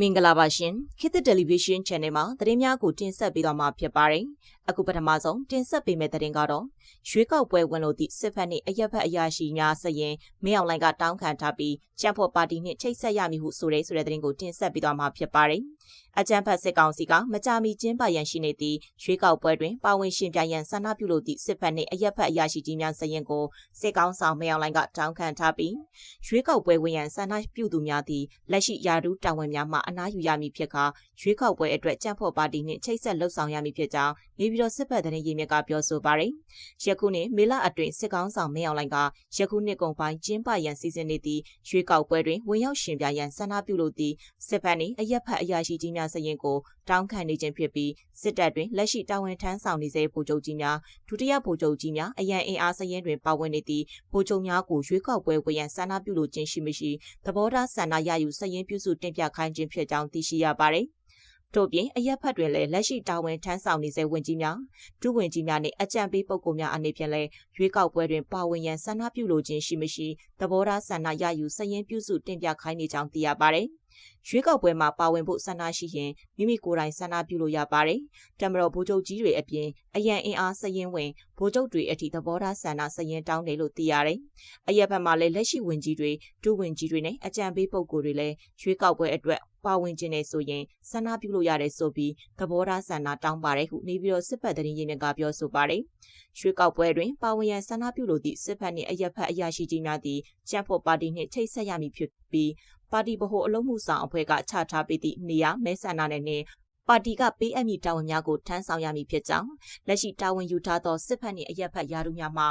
မင်္ဂလာပါရှင်ခေတ်သစ်တယ်လီဗီရှင်း channel မှာသတင်းများကိုတင်ဆက်ပေးသွားမှာဖြစ်ပါတယ် အခုပထမဆုံးတင်ဆက်ပေးမယ့်သတင်းကတော့ရွေးကောက်ပွဲဝင်လို့သည့်စစ်ဖက်နှင့်အရက်ဖက်အရာရှိများစရင်မင်းအောင်လိုင်ကတောင်းခံထားပြီးချမ်ဖို့ပါတီနှင့်ချိတ်ဆက်ရမည်ဟုဆိုတဲ့ဆိုတဲ့သတင်းကိုတင်ဆက်ပေးသွားမှာဖြစ်ပါတယ်အကြံဖတ်စစ်ကောင်စီကမကြာမီကျင်းပရန်ရှိနေသည့်ရွေးကောက်ပွဲတွင်ပါဝင်ရှင်ပြရန်ဆန္ဒပြုလို့သည့်စစ်ဖက်နှင့်အရက်ဖက်အရာရှိကြီးများစရင်ကိုစစ်ကောင်ဆောင်မင်းအောင်လိုင်ကတောင်းခံထားပြီးရွေးကောက်ပွဲဝင်ရန်ဆန္ဒပြုသူများသည့်လက်ရှိယာဒူးတာဝန်များမှအနားယူရမည်ဖြစ်ကာရွေးကောက်ပွဲအတွက်ကြံ့ဖို့ပါတီနှင့်ချိတ်ဆက်လှုပ်ဆောင်ရမည်ဖြစ်ကြောင်းနေပြည်တော်စစ်ဘက်သတင်းရင်းမြစ်ကပြောဆိုပါတယ်။ယခုနှစ်မေလအတွင်းစစ်ကောင်းဆောင်မင်းအောင်လှိုင်ကယခုနှစ်ကုန်ပိုင်းကျင်းပရန်စီစဉ်နေသည့်ရွေးကောက်ပွဲတွင်ဝင်ရောက်ရှင်ပြရန်ဆန္ဒပြုလိုသည့်စစ်ဘက်နှင့်အရက်ဖက်အရာရှိကြီးများစရင်ကိုတောင်းခံနေခြင်းဖြစ်ပြီးစစ်တပ်တွင်လက်ရှိတာဝန်ထမ်းဆောင်နေစေဗိုလ်ချုပ်ကြီးများဒုတိယဗိုလ်ချုပ်ကြီးများအရန်အင်အားစရင်တွင်ပါဝင်နေသည့်ဗိုလ်ချုပ်များကိုရွေးကောက်ပွဲဝင်ရန်ဆန္ဒပြုလိုခြင်းရှိမရှိသဘောထားဆန္ဒရယူစရင်ပြုစုတင်ပြခိုင်းခြင်းဖြစ်ကြောင်းသိရှိရပါတယ်။ တို့ပြင်အရက်ဖက်တွင်လည်းလက်ရှိတာဝန်ထမ်းဆောင်နေစေဝင်ကြီးများဒုဝင်ကြီးများနှင့်အကြံပေးပုဂ္ဂိုလ်များအနေဖြင့်လည်းရွေးကောက်ပွဲတွင်ပါဝင်ရန်ဆန္ဒပြုလိုခြင်းရှိမရှိသဘောထားဆန္ဒရယူစရင်ပြုစုတင်ပြခိုင်းနေကြောင်းသိရပါတယ်။ရွေးကောက်ပွဲမှာပါဝင်ဖို့ဆန္ဒရှိရင်မိမိကိုယ်တိုင်ဆန္ဒပြုလို့ရပါတယ်။တမတော်ဗိုလ်ချုပ်ကြီးတွေအပြင်အရန်အင်အားစရင်ဝင်ဗိုလ်ချုပ်တွေအထိသဘောထားဆန္ဒစရင်တောင်းတယ်လို့သိရတယ်။အရက်ဘက်မှာလည်းလက်ရှိဝင်ကြီးတွေဒုဝင်ကြီးတွေနဲ့အကြံပေးပုဂ္ဂိုလ်တွေလည်းရွေးကောက်ပွဲအတွက် ပါဝင်ခြင်းနဲ့ဆိုရင်ဆန္ဒပြုလို့ရတယ်ဆိုပြီးသဘောထားဆန္ဒတောင်းပါတယ်ဟုနေပြီးတော့စစ်ပတ်တရင်ရင်းမြစ်ကပြောဆိုပါတယ်။ရွှေကောက်ပွဲတွင်ပါဝင်ရန်ဆန္ဒပြုလိုသည့်စစ်ဖက်နှင့်အရက်ဖက်အရာရှိကြီးများသည့်ကျန်းဖို့ပါတီနှင့်ချိတ်ဆက်ရမည်ဖြစ်ပြီးပါတီဗဟိုအလုံးမှုဆောင်အဖွဲ့ကချထားပေးသည့်နေရာမဲဆန္ဒနယ်နှင့်ပါတီကပေးအပ်မည့်တာဝန်များကိုထမ်းဆောင်ရမည်ဖြစ်ကြောင်းလက်ရှိတာဝန်ယူထားသောစစ်ဖက်နှင့်အရက်ဖက်ယာတို့များမှာ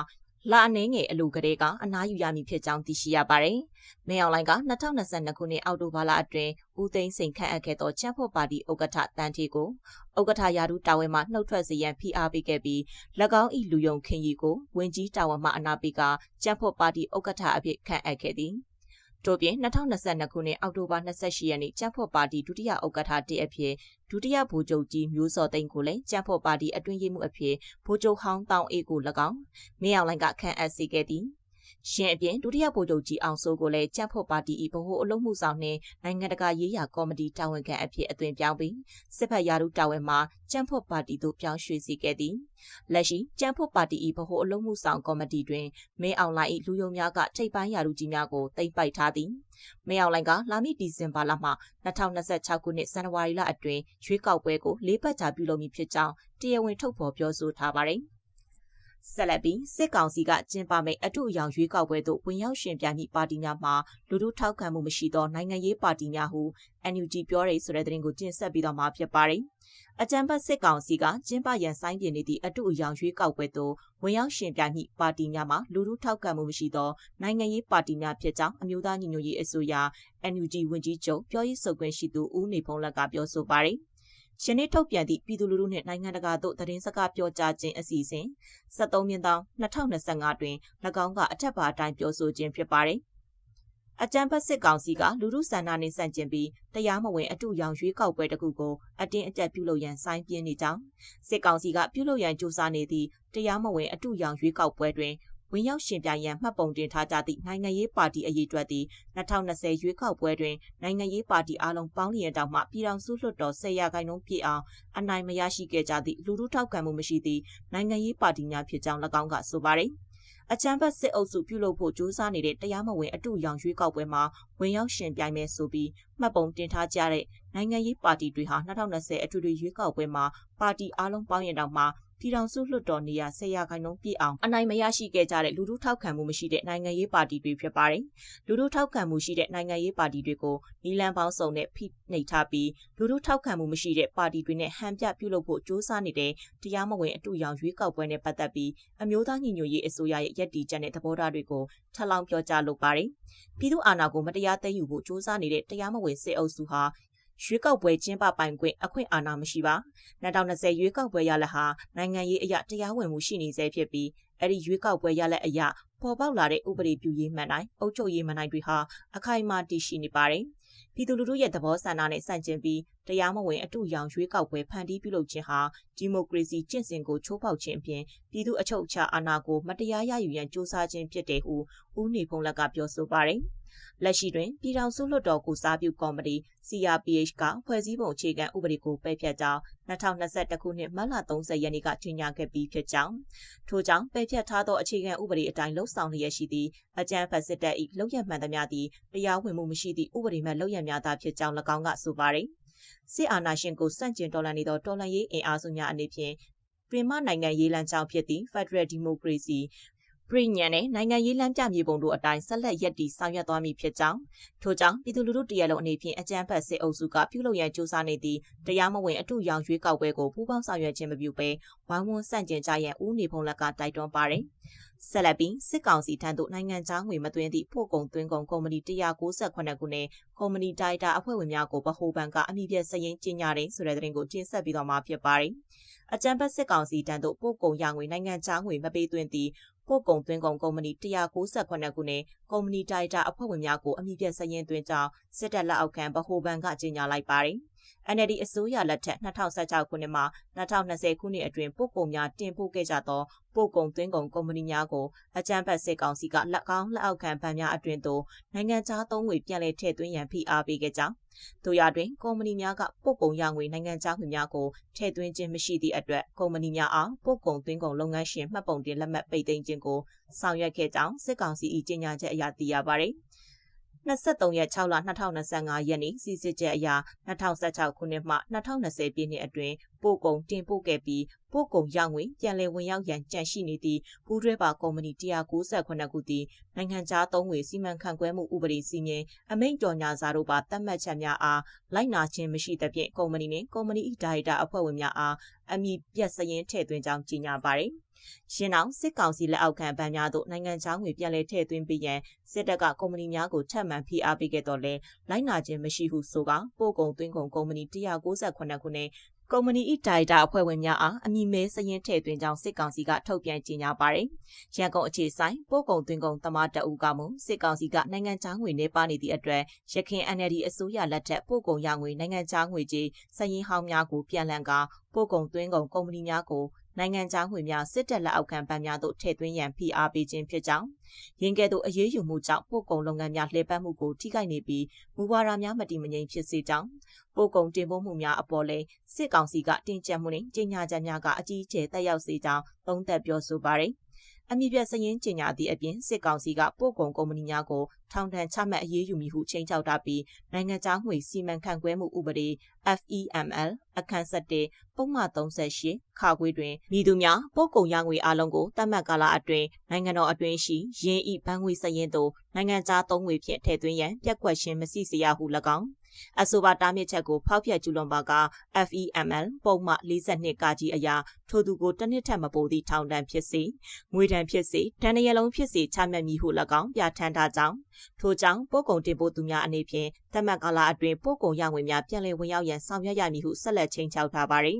လာအနေငယ်အလူကလေးကအနားယူရမည်ဖြစ်ကြောင်းသိရှိရပါတယ်။မင်းအောင်လိုင်က2022ခုနှစ်အောက်တိုဘာလအတွင်းဦးသိန်းစိန်ခန့်အပ်ခဲ့သောချမ်းဖို့ပါတီဥက္ကဋ္ဌတန်တီကိုဥက္ကဋ္ဌယာဒူတာဝန်မှနှုတ်ထွက်စေရန်ဖိအားပေးခဲ့ပြီး၎င်း၏လူယုံခင်ကြီးကိုဝင်ကြီးတာဝန်မှအနာပေးကချမ်းဖို့ပါတီဥက္ကဋ္ဌအဖြစ်ခန့်အပ်ခဲ့သည်။ တို့ပြင်2022ခုနှစ်အောက်တိုဘာ28ရက်နေ့ကျန်းဖော့ပါတီဒုတိယဥက္ကဋ္ဌတအဖြစ်ဒုတိယဗိုလ်ချုပ်ကြီးမျိုးစောသိန်းကိုလည်းကျန်းဖော့ပါတီအတွင်းရေးမှုအဖြစ်ဗိုလ်ချုပ်ဟောင်းတောင်အေးကို၎င်းမင်းအောင်လိုင်ကခန့်အပ်စေခဲ့သည် ရှင်အပြင်ဒုတိယဗိုလ်ချုပ်ကြီးအောင်စိုးကိုလည်းကြံ့ဖို့ပါတီ၏ဗဟိုအလုံးမှုဆောင်နှင့်နိုင်ငံတကာရေးရာကော်မတီတာဝန်ခံအဖြစ်အသွင်ပြောင်းပြီးစစ်ဖက်ရာထူးတာဝန်မှာကြံ့ဖို့ပါတီသို့ပြောင်းရွှေ့စေခဲ့သည်လက်ရှိကြံ့ဖို့ပါတီ၏ဗဟိုအလုံးမှုဆောင်ကော်မတီတွင်မင်းအောင်လိုင်၏လူယုံများကထိပ်ပိုင်းရာထူးကြီးများကိုတိမ့်ပိုက်ထားသည်မင်းအောင်လိုင်ကလာမည့်ဒီဇင်ဘာလမှ2026ခုနှစ်ဇန်နဝါရီလအတွင်းရွေးကောက်ပွဲကိုလေးပတ်ကြာပြုလုပ်မည်ဖြစ်ကြောင်းတရားဝင်ထုတ်ဖော်ပြောဆိုထားပါတယ်။ ဆက်လက်ပြီးစစ်ကောင်စီကကျင်းပမယ့်အထူးအယောင်ရွေးကောက်ပွဲသို့ဝင်ရောက်ရှင်ပြိုင်မည့်ပါတီများမှာလူထုထောက်ခံမှုမရှိသောနိုင်ငံရေးပါတီများဟု NUG ပြောရဲဆိုတဲ့သတင်းကိုတင်ဆက်ပြီးတော့မှာဖြစ်ပါတယ်။အကြံဖတ်စစ်ကောင်စီကကျင်းပရန်ဆိုင်းပြနေသည့်အထူးအယောင်ရွေးကောက်ပွဲသို့ဝင်ရောက်ရှင်ပြိုင်မည့်ပါတီများမှာလူထုထောက်ခံမှုမရှိသောနိုင်ငံရေးပါတီများဖြစ်ကြောင်းအမျိုးသားညီညွတ်ရေးအစိုးရ NUG ဝန်ကြီးချုပ်ပြောရေးဆိုခွင့်ရှိသူဦးနေဖုံးလက်ကပြောဆိုပါတယ်။ ယနေ့ထုတ်ပြန်သည့်ပြည်သူလူထုနှင့်နိုင်ငံတကာသို့သတင်းစကားပြောကြားခြင်းအစီအစဉ်73မြင်းတောင်2025တွင်၎င်းကအထက်ပါအတိုင်းပြောဆိုခြင်းဖြစ်ပါတယ်။အကြံဖက်စစ်ကောင်စီကလူထုဆန္ဒနှင့်ဆန့်ကျင်ပြီးတရားမဝင်အတူရောင်ရွေးကောက်ပွဲတစ်ခုကိုအတင်းအကျပ်ပြုလုပ်ရန်စိုင်းပြင်းနေကြောင်းစစ်ကောင်စီကပြုလုပ်ရန်ကြိုးစားနေသည့်တရားမဝင်အတူရောင်ရွေးကောက်ပွဲတွင် ဝင်ရောက်ရှင်ပြိုင်ရန်မှတ်ပုံတင်ထားကြသည့်နိုင်ငံရေးပါတီအရေးအတွက်သည်2020ရွေးကောက်ပွဲတွင်နိုင်ငံရေးပါတီအလုံးပေါင်းလျက်တောင်မှပြည်ထောင်စုလွှတ်တော်10ရာခိုင်နှုန်းပြည့်အောင်အနိုင်မရရှိခဲ့ကြသည့်လူထုထောက်ခံမှုမရှိသည့်နိုင်ငံရေးပါတီများဖြစ်ကြောင်း၎င်းကဆိုပါတယ်။အချမ်းဘတ်စစ်အုပ်စုပြုလုပ်ဖို့ကြိုးစားနေတဲ့တရားမဝင်အတူရောင်ရွေးကောက်ပွဲမှာဝင်ရောက်ရှင်ပြိုင်မယ်ဆိုပြီးမှတ်ပုံတင်ထားကြတဲ့နိုင်ငံရေးပါတီတွေဟာ2020အထွေထွေရွေးကောက်ပွဲမှာပါတီအလုံးပေါင်းရင်တောင်မှ ပြည်ထောင်စုလွှတ်တော်နေရာ၁၀ရာခိုင်နှုန်းပြည့်အောင်အနိုင်မရရှိခဲ့ကြတဲ့လူထုထောက်ခံမှုမရှိတဲ့နိုင်ငံရေးပါတီတွေဖြစ်ပါတယ်။လူထုထောက်ခံမှုရှိတဲ့နိုင်ငံရေးပါတီတွေကိုနီလန်ပေါင်းစုံနဲ့ဖိနှိပ်ထားပြီးလူထုထောက်ခံမှုမရှိတဲ့ပါတီတွေနဲ့ဟန်ပြပြုလုပ်ဖို့ကြိုးစားနေတဲ့တရားမဝင်အတူရောင်ရွေးကောက်ပွဲနဲ့ပတ်သက်ပြီးအမျိုးသားညီညွတ်ရေးအစိုးရရဲ့ရည်တည်ချက်နဲ့သဘောထားတွေကိုထပ်လောင်းပြောကြားလုပ်ပါတယ်။ပြည်သူအာဏာကိုမတရားသိမ်းယူဖို့ကြိုးစားနေတဲ့တရားမဝင်စစ်အုပ်စုဟာ ရွေးကောက်ပွဲကျင်းပပိုင်ခွင့်အခွင့်အာဏာမရှိပါ2020ရွေးကောက်ပွဲရလဟာနိုင်ငံရေးအရာတရားဝင်မှုရှိနေဆဲဖြစ်ပြီးအဲ့ဒီရွေးကောက်ပွဲရလက်အရာပေါ်ပေါက်လာတဲ့ဥပဒေပြုရေးမှန်တိုင်းအုပ်ချုပ်ရေးမှန်တိုင်းတွေဟာအခိုင်အမာတည်ရှိနေပါတယ်ပြည်သူလူထုရဲ့သဘောဆန္ဒနဲ့ဆန့်ကျင်ပြီးတရားမဝင်အတူရောင်ရွေးကောက်ပွဲဖန်တီးပြုလုပ်ခြင်းဟာဒီမိုကရေစီကျင့်စဉ်ကိုချိုးဖောက်ခြင်းအပြင်ပြည်သူအချုပ်အခြာအာဏာကိုမတရားရယူရန်စ조사ခြင်းဖြစ်တယ်ဟုဦးနေဖုံးလက်ကပြောဆိုပါတယ်။ လက်ရှိတွင်ပြည်ထောင်စုလွှတ်တော်ကိုစားပြုကော်မတီ CRPH ကဖွဲ့စည်းပုံအခြေခံဥပဒေကိုပယ်ဖျက်ကြောင်း2021ခုနှစ်မတ်လ30ရက်နေ့ကကြေညာခဲ့ပြီးဖြစ်ကြောင်းထို့ကြောင့်ပယ်ဖျက်ထားသောအခြေခံဥပဒေအတိုင်းလှုပ်ဆောင်လျက်ရှိသည့်အကြမ်းဖက်စစ်တပ်၏လုပ်ရမှန်သမျှသည်တရားဝင်မှုမရှိသည့်ဥပဒေမဲ့လုပ်ရများသာဖြစ်ကြောင်း၎င်းကဆိုပါရယ်စစ်အာဏာရှင်ကိုစန့်ကျင်တော်လှန်နေသောတော်လှန်ရေးအင်အားစုများအနေဖြင့်ပြည်မနိုင်ငံရေးလမ်းကြောင်းဖြစ်သည့် Federal Democracy ပြည်ညံနဲ့နိုင်ငံရေးလမ်းပြမြေပုံတို့အတိုင်းဆက်လက်ရည်တည်ဆောင်ရွက်သွားမည်ဖြစ်ကြောင်းထို့ကြောင့်ပြည်သူလူထုတရက်လုံးအနေဖြင့်အကြမ်းဖက်စစ်အုပ်စုကပြုလုပ်ရန်ကြိုးစားနေသည့်တရားမဝင်အထုရောင်ရွေးကောက်ပွဲကိုပူးပေါင်းဆောင်ရွက်ခြင်းမပြုဘဲဝိုင်းဝန်းဆန့်ကျင်ကြရန်ဦးနေဖုံးလက်ကတိုက်တွန်းပါတယ်ဆက်လက်ပြီးစစ်ကောင်စီထံသို့နိုင်ငံသားငွေမသွင်းသည့်ပို့ကုန်သွင်းကုန်ကုမ္ပဏီ198ခုနဲ့ကုမ္ပဏီဒါရိုက်တာအဖွဲ့ဝင်များကိုဗဟိုဘဏ်ကအမိပြစရင်ကျင်းညာတယ်ဆိုတဲ့သတင်းကိုတင်ဆက်ပြီးတော့မှာဖြစ်ပါတယ်။အကြံပတ်စစ်ကောင်စီတန်းသို့ပို့ကုန်ရငွေနိုင်ငံခြားငွေမပေးသွင်းသည့် ပို့ကုန်သွင်းကုန်ကုမ္ပဏီ198ခုနဲ့ကုမ္ပဏီဒါရိုက်တာအဖွဲ့ဝင်များကိုအမိပြစရင်သွင်းကြောင်းစစ်တပ်လက်အောက်ခံဗဟိုဘဏ်ကကြေညာလိုက်ပါတယ်။ NLD အစိုးရလက်ထက်2016ခုနှစ်မှ2020ခုနှစ်အတွင်းပို့ကုန်များတင်ပို့ခဲ့ကြသောပို့ကုန်သွင်းကုန်ကုမ္ပဏီများကိုအကြမ်းဖက်စစ်ကောင်စီကလက်ကောင်းလက်အောက်ခံဗန်များအတွင်သို့နိုင်ငံခြားသုံးငွေပြန်လည်ထည့်သွင်းရန်ဖိအားပေးခဲ့ကြောင်းတို့ရတွင်ကုမ္ပဏီများကပို့ကုန်ရငွေနိုင်ငံခြားငွေများကိုထည့်သွင်းခြင်းမရှိသည့်အတွက်ကုမ္ပဏီများအားပို့ကုန်သွင်းကုန်လုပ်ငန်းရှင်မှတ်ပုံတင်လက်မှတ်ပိတ်သိမ်းခြင်းကိုဆောင်ရွက်ခဲ့ကြောင်းစစ်ကောင်စီ၏ကြေညာချက်အရသိရပါသည်။ 23ရက်6လ2025ရက်နေ့စီစစ်ချက်အရ2016ခုနှစ်မှ2020ပြည့်နှစ်အတွင်းပို့ကုန်တင်ပို့ခဲ့ပြီးပို့ကုန်ရောက်ငွေပြန်လည်ဝင်ရောက်ရန်ကြန့်ရှိနေသည့်ပူးတွဲပါကုမ္ပဏီ198ခုသည်နိုင်ငံခြားသုံးငွေစီမံခန့်ခွဲမှုဥပဒေစီမင်းအမိန့်တော်ညာစာတို့ပါသတ်မှတ်ချက်များအားလိုက်နာခြင်းမရှိသဖြင့်ကုမ္ပဏီနှင့်ကုမ္ပဏီ၏ဒါရိုက်တာအဖွဲ့ဝင်များအားအမည်ပြတ်စရင်ထည့်သွင်းကြောင်းကြေညာပါသည်။ ရှင်းအောင်စစ်ကောင်စီလက်အောက်ခံဗန်များသို့နိုင်ငံခြားငွေပြန်လည်ထည့်သွင်းပေးရန်စစ်တပ်ကကုမ္ပဏီများကိုထပ်မံဖိအားပေးခဲ့တော့လဲလိုက်နာခြင်းမရှိဟုဆိုကပို့ကုန်သွင်းကုန်ကုမ္ပဏီ198ခုနဲ့ကုမ္ပဏီ၏ဒါရိုက်တာအဖွဲ့ဝင်များအားအမည်မဲစရင်ထည့်သွင်းကြောင်းစစ်ကောင်စီကထုတ်ပြန်ကြေညာပါတယ်။ရန်ကုန်အခြေဆိုင်ပို့ကုန်သွင်းကုန်သမားတအူကမူစစ်ကောင်စီကနိုင်ငံခြားငွေနေပါနေသည့်အတွက်ရခိုင် NLD အစိုးရလက်ထက်ပို့ကုန်ရငွေနိုင်ငံခြားငွေကြီးစရင်ဟောင်းများကိုပြန်လည်ကပို့ကုန်သွင်းကုန်ကုမ္ပဏီများကို နိုင်ငံခြားငွေများစစ်တပ်လက်အောက်ခံဗန်များသို့ထည့်သွင်းရန်ဖိအားပေးခြင်းဖြစ်ကြောင်းရင်းကဲ့သို့အရေးယူမှုကြောင့်ပို့ကုန်လုပ်ငန်းများလှည့်ပတ်မှုကိုထိခိုက်နေပြီးမူဝါဒများမတည်မငြိမ်ဖြစ်စေကြောင်းပို့ကုန်တင်ပို့မှုများအပေါ်လဲစစ်ကောင်စီကတင်ကြပ်မှုနှင့်ကြီးညာချက်များကအကြီးအကျယ်တက်ရောက်စေကြောင်းသုံးသပ်ပြောဆိုပါရယ် အမိပြစရင်ကျင်ညာသည့်အပြင်စစ်ကောင်စီကပို့ကုန်ကုမ္ပဏီများကိုထောင်ဒဏ်ချမှတ်အရေးယူမည်ဟုချိန်ချောက်ထားပြီးနိုင်ငံခြားငွေစီမံခန့်ခွဲမှုဥပဒေ FEML အခန်း7ပုံမှန်38ခါခွေးတွင်မိသူများပို့ကုန်ရငွေအလုံးကိုတတ်မှတ်ကာလအတွင်းနိုင်ငံတော်အတွင်းရှိရင်းဤဘဏ်ငွေစရင်သို့နိုင်ငံခြားသုံးငွေဖြင့်ထည့်သွင်းရန်ပြက်ကွက်ခြင်းမရှိစေရဟု၎င်း အဆိုပါတားမြစ်ချက်ကိုဖောက်ဖျက်ကျူးလွန်ပါက FEML ပုံမှန်42ကကြီးအရာထိုသူကိုတစ်နှစ်ထက်မပိုသည့်ထောင်ဒဏ်ဖြစ်စေငွေဒဏ်ဖြစ်စေဒဏ်ရလုံးဖြစ်စေချမှတ်မည်ဟု၎င်းပြဋ္ဌာန်းထားကြောင်းထို့ကြောင့်ပို့ကုန်တင်ပို့သူများအနေဖြင့်သတ်မှတ်ကာလအတွင်းပို့ကုန်ရငွေများပြန်လည်ဝင်ရောက်ရန်ဆောင်ရွက်ရမည်ဟုဆက်လက်ချိန်ချောက်ထားပါသည်